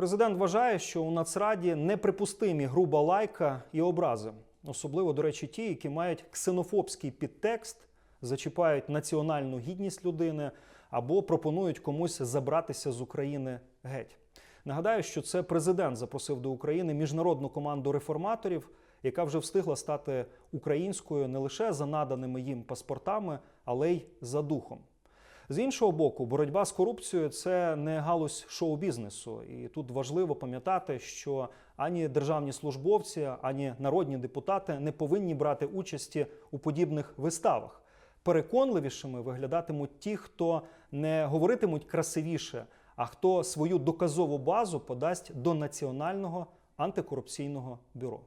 Президент вважає, що у Нацраді неприпустимі груба лайка і образи, особливо, до речі, ті, які мають ксенофобський підтекст, зачіпають національну гідність людини або пропонують комусь забратися з України геть. Нагадаю, що це президент запросив до України міжнародну команду реформаторів, яка вже встигла стати українською не лише за наданими їм паспортами, але й за духом. З іншого боку, боротьба з корупцією це не галузь шоу-бізнесу. І тут важливо пам'ятати, що ані державні службовці, ані народні депутати не повинні брати участі у подібних виставах. Переконливішими виглядатимуть ті, хто не говоритимуть красивіше, а хто свою доказову базу подасть до Національного антикорупційного бюро.